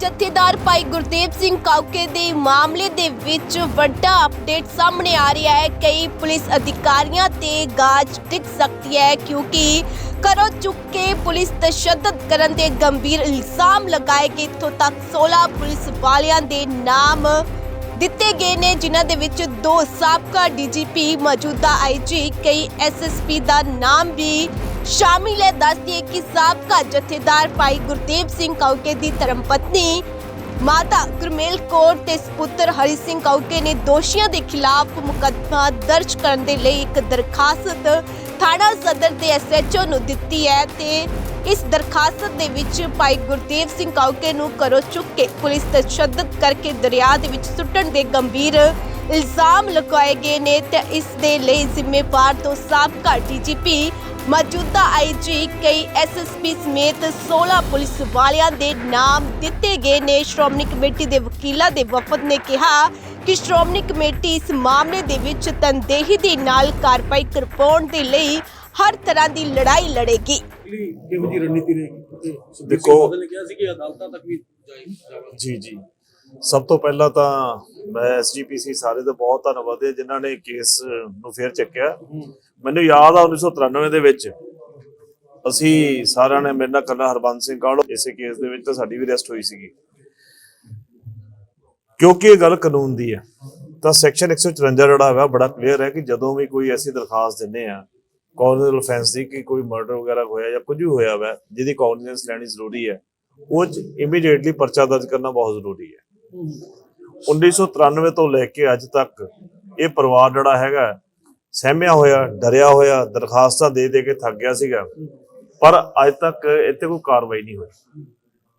ਜਥੇਦਾਰ ਭਾਈ ਗੁਰਦੇਵ ਸਿੰਘ ਕਾਉਕੇ ਦੇ ਮਾਮਲੇ ਦੇ ਵਿੱਚ ਵੱਡਾ ਅਪਡੇਟ ਸਾਹਮਣੇ ਆ ਰਿਹਾ ਹੈ। ਕਈ ਪੁਲਿਸ ਅਧਿਕਾਰੀਆਂ ਤੇ ਗਾਜ ਡਿੱਗ ਸਕਦੀ ਹੈ ਕਿਉਂਕਿ ਕਰੋ ਚੁੱਕ ਕੇ ਪੁਲਿਸ ਤਸ਼ੱਦਦ ਕਰਨ ਦੇ ਗੰਭੀਰ ਇਲਜ਼ਾਮ ਲਗਾਏ ਗਏ। ਇੱਥੋਂ ਤੱਕ 16 ਪੁਲਿਸ ਵਾਲਿਆਂ ਦੇ ਨਾਮ ਦਿੱਤੇ ਗਏ ਨੇ, ਜਿਨ੍ਹਾਂ ਦੇ ਵਿੱਚ ਦੋ ਸਾਬਕਾ ਡੀਜੀਪੀ ਮੌਜੂਦਾ ਆਈਜੀ ਕਈ ਐਸਐਸਪੀ ਦਾ ਨਾਮ ਵੀ ਸ਼ਾਮਿਲ ਹੈ ਦੱਸਦੀ ਕਿ ਸਾਬਕਾ ਜਥੇਦਾਰ ਭਾਈ ਗੁਰਦੇਵ ਸਿੰਘ ਕਾਉਕੇ ਦੀ ਧਰਮਪਤਨੀ ਮਾਤਾ ਗੁਰਮੇਲ ਕੌਰ ਤੇ ਸੁਪੁੱਤਰ ਹਰੀ ਸਿੰਘ ਕਾਉਕੇ ਨੇ ਦੋਸ਼ੀਆਂ ਦੇ ਖਿਲਾਫ ਮੁਕੱਦਮਾ ਦਰਜ ਕਰਨ ਦੇ ਲਈ ਇੱਕ ਦਰਖਾਸਤ ਥਾਣਾ ਸਦਰ ਦੇ ਐਸਐਚਓ ਨੂੰ ਦਿੱਤੀ ਹੈ ਤੇ ਇਸ ਦਰਖਾਸਤ ਦੇ ਵਿੱਚ ਭਾਈ ਗੁਰਦੇਵ ਸਿੰਘ ਕੌਕੇ ਨੂੰ ਕਰੋ ਚੁੱਕ ਕੇ ਪੁਲਿਸ ਤਸ਼ੱਦਦ ਕਰਕੇ ਦਰਿਆ ਦੇ ਵਿੱਚ ਸੁੱਟਣ ਦੇ ਗੰਭੀਰ ਇਲਜ਼ਾਮ ਲਗਾਏ ਗਏ ਨੇ ਤੇ ਇਸ ਦੇ ਲਈ ਜ਼ਿੰਮੇਵਾਰ ਤੋਂ ਸਾਬਕਾ ਡੀਜੀਪੀ ਮੌਜੂਦਾ ਆਈਜੀ ਕਈ ਐਸਐਸਪੀ ਸਮੇਤ 16 ਪੁਲਿਸ ਵਾਲਿਆਂ ਦੇ ਨਾਮ ਦਿੱਤੇ ਗਏ ਨੇ। ਸ਼੍ਰੋਮਣੀ ਕਮੇਟੀ ਦੇ ਵਕੀਲਾਂ ਦੇ ਵਫਦ ਨੇ ਕਿਹਾ ਕਿ ਸ਼੍ਰੋਮਣੀ ਕਮੇਟੀ ਇਸ ਮਾਮਲੇ ਦੇ ਵਿੱਚ ਤਨਦੇਹੀ ਦੇ ਨਾਲ ਕਾਰਵਾਈ ਕਰਵਾਉਣ ਦੇ ਲਈ ਹਰ ਤਰ੍ਹਾਂ ਦੀ ਲੜਾਈ ਲੜੇਗੀ। ਲਈ ਕਿਹੋ ਜੀ ਰਣਨੀਤੀ ਰਹੇਗੀ? ਤੇ ਦੇਖੋ- ਨੇ ਕਿਹਾ ਸੀ ਕਿ ਅਦਾਲਤਾਂ ਤੱਕ ਵੀ ਜਾਈ ਜਾਵੇਗਾ ਜੀ ਜੀ। ਸਭ ਤੋਂ ਪਹਿਲਾਂ ਤਾਂ ਮੈਂ ਐਸਜੀਪੀਸੀ ਸਾਰੇ ਦਾ ਬਹੁਤ ਧੰਨਵਾਦ ਹੈ, ਜਿਨ੍ਹਾਂ ਨੇ ਕੇਸ ਨੂੰ ਫੇਰ ਚੱਕਿਆ। ਮੈਨੂੰ ਯਾਦ ਆ 1993 ਦੇ ਵਿੱਚ ਅਸੀਂ ਸਾਰਿਆਂ ਨੇ ਮੇਰੇ ਨਾਲ ਕੱਲਾ ਹਰਬੰਸ ਸਿੰਘ ਕਾਲੋ ਇਸੇ ਕੇਸ ਦੇ ਵਿੱਚ ਤਾਂ ਸਾਡੀ ਵੀ ਅਰੈਸਟ ਹੋਈ ਸੀਗੀ। ਕਿਉਂਕਿ ਇਹ ਗੱਲ ਕਾਨੂੰਨ ਦੀ ਹੈ, ਤਾਂ ਸੈਕਸ਼ਨ 154 ਜਿਹੜਾ ਹੈਗਾ ਬੜਾ ਕਲੀਅਰ ਹੈ ਕਿ ਜਦੋਂ ਵੀ ਕੋਈ ਐਸੀ ਦਰਖਾਸਤ ਦਿੰਦੇ ਆ ਕਾਰਨਲ ਅਫੈਂਸ ਦੀ ਕਿ ਕੋਈ ਮਰਡਰ ਵਗੈਰਾ ਹੋਇਆ ਜਾਂ ਕੁਝ ਵੀ ਹੋਇਆ ਵਾ, ਜਿਹਦੀ ਕਾਗਨੀਜ਼ੈਂਸ ਲੈਣੀ ਜ਼ਰੂਰੀ ਹੈ, ਉਹ ਚ ਇਮੀਡੀਏਟਲੀ ਪਰਚਾ ਦਰਜ ਕਰਨਾ ਬਹੁਤ ਜ਼ਰੂਰੀ ਹੈ। 1993 ਤੋਂ ਲੈ ਕੇ ਅੱਜ ਤੱਕ ਇਹ ਪਰਿਵਾਰ ਜਿਹੜਾ ਹੈਗਾ ਸਹਿਮਿਆ ਹੋਇਆ, ਡਰਿਆ ਹੋਇਆ, ਦਰਖਾਸਤਾਂ ਦੇ ਦੇ ਕੇ ਥੱਕ ਗਿਆ ਸੀਗਾ। ਪਰ ਅੱਜ ਤੱਕ ਇੱਥੇ ਕੋਈ ਕਾਰਵਾਈ ਨਹੀਂ ਹੋਈ।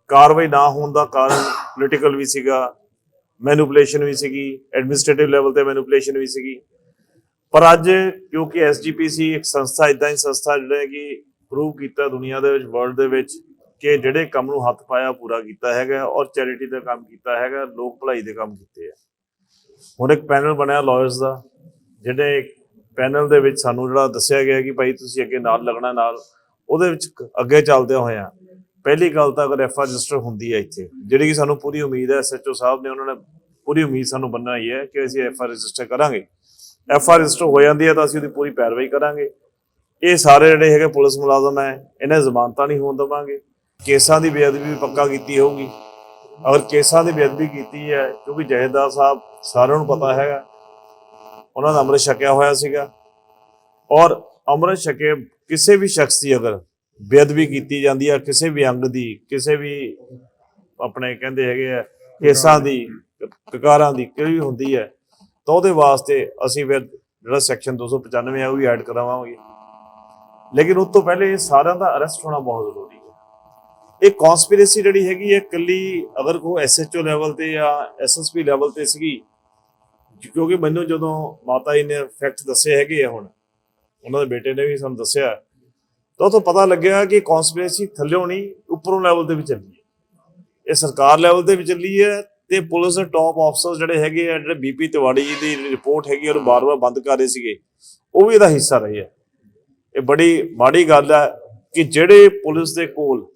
ਕਾਰਵਾਈ ਨਾ ਹੋਣ ਦਾ ਕਾਰਨ ਪੋਲੀਟੀਕਲ ਵੀ ਸੀਗਾ ਮੈਨੂਪੂਲੇਸ਼ਨ ਵੀ ਸੀਗੀ ਐਡਮਿਨਿਸਟ੍ਰੇਟਿਵ ਲੈਵਲ ਤੇ ਮੈਨੂਪੂਲੇਸ਼ਨ ਵੀ ਸੀਗੀ। ਪਰ ਅੱਜ ਕਿਉਂਕਿ ਐਸਜੀਪੀਸੀ ਇੱਕ ਸੰਸਥਾ ਇਦਾਂ ਹੀ ਸੰਸਥਾ ਜਿਹੜਾ ਕਿ ਪ੍ਰੂਵ ਕੀਤਾ ਦੁਨੀਆ ਦੇ ਵਿੱਚ ਵਰਲਡ ਦੇ ਵਿੱਚ ਕਿ ਜਿਹੜੇ ਕੰਮ ਨੂੰ ਹੱਥ ਪਾਇਆ ਪੂਰਾ ਕੀਤਾ ਹੈਗਾ ਔਰ ਚੈਰਿਟੀ ਦਾ ਕੰਮ ਕੀਤਾ ਹੈਗਾ, ਲੋਕ ਭਲਾਈ ਦੇ ਕੰਮ ਕੀਤੇ ਆ। ਹੁਣ ਇੱਕ ਪੈਨਲ ਬਣਿਆ ਲਾਇਰਸ ਦਾ ਜਿਹੜੇ ਪੈਨਲ ਦੇ ਵਿੱਚ ਸਾਨੂੰ ਜਿਹੜਾ ਦੱਸਿਆ ਗਿਆ ਕਿ ਭਾਈ ਤੁਸੀਂ ਅੱਗੇ ਨਾਲ ਲੱਗਣਾ ਨਾਲ, ਉਹਦੇ ਵਿੱਚ ਅੱਗੇ ਚੱਲਦੇ ਹੋਇਆ ਪਹਿਲੀ ਗੱਲ ਤਾਂ ਅਗਰ ਐਫਆਰ ਰਜਿਸਟਰ ਹੁੰਦੀ ਹੈ ਇੱਥੇ, ਜਿਹੜੀ ਕਿ ਸਾਨੂੰ ਪੂਰੀ ਉਮੀਦ ਹੈ ਐਸਐਚਓ ਸਾਹਿਬ ਨੇ ਉਹਨਾਂ ਨੇ ਪੂਰੀ ਉਮੀਦ ਸਾਨੂੰ ਬਣਾਈ ਹੈ ਕਿ ਅਸੀਂ ਐਫਆਰ ਰਜਿਸਟਰ ਕਰਾਂਗੇ। ਐਫਆਰ ਰਜਿਸਟਰ ਹੋ ਜਾਂਦੀ ਹੈ ਤਾਂ ਅਸੀਂ ਉਹਦੀ ਪੂਰੀ ਪੈਰਵਾਈ ਕਰਾਂਗੇ। ਇਹ ਸਾਰੇ ਜਿਹੜੇ ਹੈਗੇ ਪੁਲਿਸ ਮੁਲਾਜ਼ਮ ਹੈ, ਇਹਨਾਂ ਜ਼ਮਾਨਤਾਂ ਨਹੀਂ ਹੋਣ ਦੇਵਾਂਗੇ। ਕੇਸਾਂ ਦੀ ਬੇਅਦਬੀ ਵੀ ਪੱਕਾ ਕੀਤੀ ਹੋਊਗੀ। ਅਗਰ ਕੇਸਾਂ ਦੀ ਬੇਅਦਬੀ ਕੀਤੀ ਹੈ, ਕਿਉਂਕਿ ਜਹੇਦਾਰ ਸਾਹਿਬ ਸਾਰਿਆਂ ਨੂੰ ਪਤਾ ਹੈਗਾ, ਉਹਨਾਂ ਦਾ ਅੰਮ੍ਰਿਤ ਛਕਿਆ ਹੋਇਆ ਸੀਗਾ। ਔਰ ਅੰਮ੍ਰਿਤ ਛਕੇ ਕਿਸੇ ਵੀ ਸ਼ਖਸ ਦੀ ਅਗਰ ਬੇਅਦਬੀ ਕੀਤੀ ਜਾਂਦੀ ਹੈ, ਕਿਸੇ ਵੀ ਅੰਗ ਦੀ, ਕਿਸੇ ਵੀ ਆਪਣੇ ਕਹਿੰਦੇ ਹੈਗੇ ਆ, ਕੇਸਾਂ ਦੀ, ਕਕਾਰਾਂ ਦੀ ਕੋਈ ਵੀ ਹੁੰਦੀ ਹੈ, ਤਾਂ ਉਹਦੇ ਵਾਸਤੇ ਅਸੀਂ ਫਿਰ ਜਿਹੜਾ ਸੈਕਸ਼ਨ 295 ਆ, ਉਹ ਵੀ ਐਡ ਕਰਾਵਾਂਗੇ। ਲੇਕਿਨ ਉਸ ਤੋਂ ਪਹਿਲੇ ਇਹ ਸਾਰਿਆਂ ਦਾ ਅਰੈਸਟ ਹੋਣਾ ਬਹੁਤ ਜ਼ਰੂਰੀ ਇਹ ਕਨਸਪੀਰੇਸੀ ਜਿਹੜੀ ਹੈਗੀ ਹੈ, ਇਕੱਲੀ ਅਗਰ ਕੋਈ ਐਸਐਚਓ ਲੈਵਲ ਤੇ ਜਾਂ ਐਸਐਸਪੀ ਲੈਵਲ ਤੇ ਸੀਗੀ, ਕਿਉਂਕਿ ਮੈਨੂੰ ਜਦੋਂ ਮਾਤਾ ਜੀ ਨੇ ਫੈਕਟ ਦੱਸੇ ਹੈਗੇ ਆ ਹੁਣ, ਉਹਨਾਂ ਦੇ ਬੇਟੇ ਨੇ ਵੀ ਸਾਨੂੰ ਦੱਸਿਆ, ਤਾਂ ਉਹ ਤੋਂ ਪਤਾ ਲੱਗਿਆ ਕਿ ਕਨਸਪੀਰੇਸੀ ਥੱਲਿਓਂ ਨਹੀਂ, ਉੱਪਰੋਂ ਲੈਵਲ ਤੇ ਵੀ ਚੱਲੀ ਹੈ। ਇਹ ਸਰਕਾਰ ਲੈਵਲ ਤੇ ਵੀ ਚੱਲੀ ਹੈ ਤੇ ਪੁਲਿਸ ਦੇ ਟਾਪ ਅਫਸਰ ਜਿਹੜੇ ਹੈਗੇ ਆ, ਜਿਹੜੇ ਬੀਪੀ ਤਿਵਾੜੀ ਜੀ ਦੀ ਰਿਪੋਰਟ ਹੈਗੀ ਉਹਨੂੰ ਬਾਰ-ਬਾਰ ਬੰਦ ਕਰ ਰਹੇ ਸੀਗੇ, ਉਹ ਵੀ ਇਹਦਾ ਹਿੱਸਾ ਰਹੇ ਹੈ ਇਹ ਬੜੀ ਮਾੜੀ ਗੱਲ ਹੈ ਕਿ ਜਿਹੜੇ ਪੁਲਿਸ ਦੇ ਕੋਲ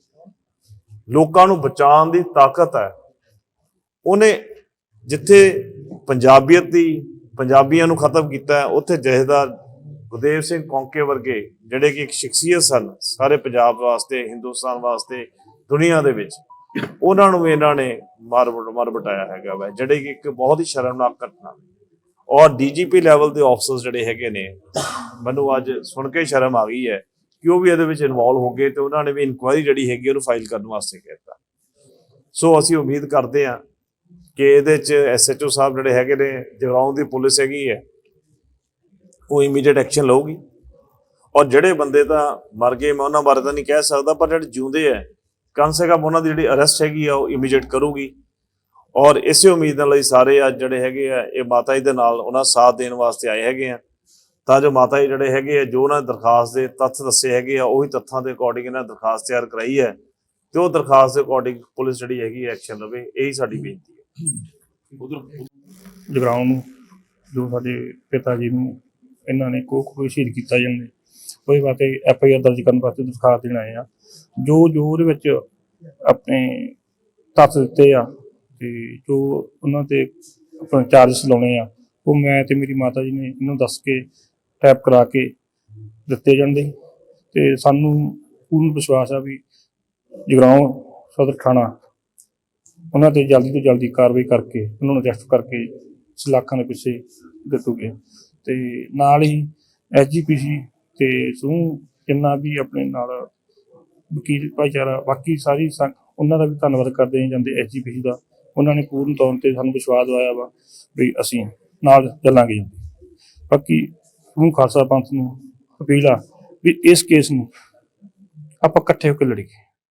ਲੋਕਾਂ ਨੂੰ ਬਚਾਉਣ ਦੀ ਤਾਕਤ ਹੈ। ਉਹਨੇ ਜਿੱਥੇ ਪੰਜਾਬੀਅਤ ਦੀ, ਪੰਜਾਬੀਆਂ ਨੂੰ ਖਤਮ ਕੀਤਾ ਉੱਥੇ ਜਹੇਦਾਰ ਗੁਰਦੇਵ ਸਿੰਘ ਕੌਂਕੇ ਵਰਗੇ, ਜਿਹੜੇ ਕਿ ਇੱਕ ਸ਼ਖਸੀਅਤ ਸਨ, ਸਾਰੇ ਪੰਜਾਬ ਵਾਸਤੇ, ਹਿੰਦੁਸਤਾਨ ਵਾਸਤੇ, ਦੁਨੀਆ ਦੇ ਵਿੱਚ, ਉਹਨਾਂ ਨੂੰ ਇਹਨਾਂ ਨੇ ਮਾਰ ਮਾਰ ਬਟਾਇਆ ਹੈਗਾ ਵਾ, ਜਿਹੜੇ ਕਿ ਇੱਕ ਬਹੁਤ ਹੀ ਸ਼ਰਮਨਾਕ ਘਟਨਾ ਔਰ ਡੀਜੀਪੀ ਲੈਵਲ ਦੇ ਆਫਸਰਸ ਜਿਹੜੇ ਹੈਗੇ ਨੇ, ਮੈਨੂੰ ਅੱਜ ਸੁਣ ਕੇ ਸ਼ਰਮ ਆ ਗਈ ਹੈ ਕਿ ਉਹ ਵੀ ਇਹਦੇ ਵਿੱਚ ਇਨਵੋਲਵ ਹੋ ਗਏ ਤੇ ਉਹਨਾਂ ਨੇ ਵੀ ਇਨਕੁਆਇਰੀ ਜਿਹੜੀ ਹੈਗੀ ਉਹਨੂੰ ਫਾਈਲ ਕਰਨ ਵਾਸਤੇ ਕਹਿਤਾ ਸੋ ਅਸੀਂ ਉਮੀਦ ਕਰਦੇ ਹਾਂ ਕਿ ਇਹਦੇ ਚ ਐਸਐਚਓ ਸਾਹਿਬ ਜਿਹੜੇ ਹੈਗੇ ਨੇ, ਜਗਰਾਉਂ ਦੀ ਪੁਲਿਸ ਹੈਗੀ ਹੈ, ਉਹ ਇਮੀਡੀਏਟ ਐਕਸ਼ਨ ਲਊਗੀ। ਔਰ ਜਿਹੜੇ ਬੰਦੇ ਤਾਂ ਮਰ ਗਏ, ਮੈਂ ਉਹਨਾਂ ਬਾਰੇ ਤਾਂ ਨਹੀਂ ਕਹਿ ਸਕਦਾ, ਪਰ ਜਿਹੜੇ ਜਿਉਂਦੇ ਹੈ, ਕਮ ਸੇ ਕਮ ਉਹਨਾਂ ਦੀ ਜਿਹੜੀ ਅਰੈਸਟ ਹੈਗੀ ਆ, ਉਹ ਇਮੀਡੀਏਟ ਕਰੂਗੀ। ਔਰ ਇਸੇ ਉਮੀਦ ਨਾਲ ਹੀ ਸਾਰੇ ਅੱਜ ਜਿਹੜੇ ਹੈਗੇ ਆ, ਇਹ ਮਾਤਾ ਜੀ ਦੇ ਨਾਲ ਉਹਨਾਂ ਦਾ ਸਾਥ ਦੇਣ ਵਾਸਤੇ ਆਏ ਹੈਗੇ ਆ। ਤਾਂ ਜੋ ਮਾਤਾ ਜੀ ਜਿਹੜੇ ਹੈਗੇ ਆ ਜੋ ਉਹਨਾਂ ਨੇ ਦਰਖਾਸਤ ਦੇ ਤੱਥ ਦੱਸੇ ਹੈਗੇ ਆ ਉਹੀ ਤੱਥਾਂ ਦੇ ਅਕੋਰਡਿੰਗ ਇਹਨਾਂ ਨੇ ਦਰਖਾਸਤ ਤਿਆਰ ਕਰਾਈ ਹੈ ਤੇ ਉਹ ਦਰਖਾਸਤ ਦੇ ਅਕੋਰਡਿੰਗ ਪੁਲਿਸ ਜਿਹੜੀ ਹੈਗੀ ਐਕਸ਼ਨ ਲਵੇ ਇਹੀ ਸਾਡੀ ਬੇਨਤੀ ਹੈ। ਉਧਰ ਜਗਰਾਉਂ ਨੂੰ ਜੋ ਸਾਡੇ ਪਿਤਾ ਜੀ ਨੂੰ ਇਹਨਾਂ ਨੇ ਕੋਖ ਕੋਈ ਸ਼ਹੀਦ ਕੀਤਾ ਜਾਂਦੇ ਉਹਦੇ ਵਾਸਤੇ ਐਫ ਆਈ ਆਰ ਦਰਜ ਕਰਨ ਵਾਸਤੇ ਦਰਖਾਸਤ ਦੇਣ ਆਏ ਆ। ਜੋ ਜੋ ਉਹਦੇ ਵਿੱਚ ਆਪਣੇ ਤੱਥ ਦਿੱਤੇ ਆ ਤੇ ਜੋ ਉਹਨਾਂ ਤੇ ਆਪਣਾ ਚਾਰਜਸ ਲਾਉਣੇ ਆ ਉਹ ਮੈਂ ਤੇ ਮੇਰੀ ਮਾਤਾ ਜੀ ਨੇ ਇਹਨੂੰ ਦੱਸ ਕੇ ਟੈਪ ਕਰਾ ਕੇ ਦਿੱਤੇ ਜਾਂਦੇ। ਤੇ ਸਾਨੂੰ ਪੂਰਨ ਵਿਸ਼ਵਾਸ ਆ ਵੀ ਜਗਰਾਉਂ ਸਦਰ ਥਾਣਾ ਉਹਨਾਂ ਤੇ ਜਲਦੀ ਤੋਂ ਜਲਦੀ ਕਾਰਵਾਈ ਕਰਕੇ ਉਹਨਾਂ ਨੂੰ ਅਰੈਸਟ ਕਰਕੇ ਸਲਾਖਾਂ ਦੇ ਪਿੱਛੇ ਦਿੱਤੂਗੇ। ਤੇ ਨਾਲ ਹੀ ਐਸਜੀਪੀਸੀ ਤੇ ਸਮੂਹ ਜਿੰਨਾ ਵੀ ਆਪਣੇ ਨਾਲ ਵਕੀਲ, ਭਾਈਚਾਰਾ, ਬਾਕੀ ਸਾਰੀ ਸੰ- ਉਹਨਾਂ ਦਾ ਵੀ ਧੰਨਵਾਦ ਕਰਦੇ ਹਾਂ ਜਾਂਦੇ ਐਸਜੀਪੀਸੀ ਦਾ। ਉਹਨਾਂ ਨੇ ਪੂਰਨ ਤੌਰ ਤੇ ਸਾਨੂੰ ਵਿਸ਼ਵਾਸ ਦਵਾਇਆ ਵਾ ਵੀ ਅਸੀਂ ਨਾਲ ਚੱਲਾਂਗੇ ਬਾਕੀ ਸਮੂਹ ਖਾਲਸਾ ਪੰਥ ਨੂੰ ਅਪੀਲ ਆ ਵੀ ਇਸ ਕੇਸ ਨੂੰ ਆਪਾਂ ਇਕੱਠੇ ਹੋ ਕੇ ਲੜੀਏ।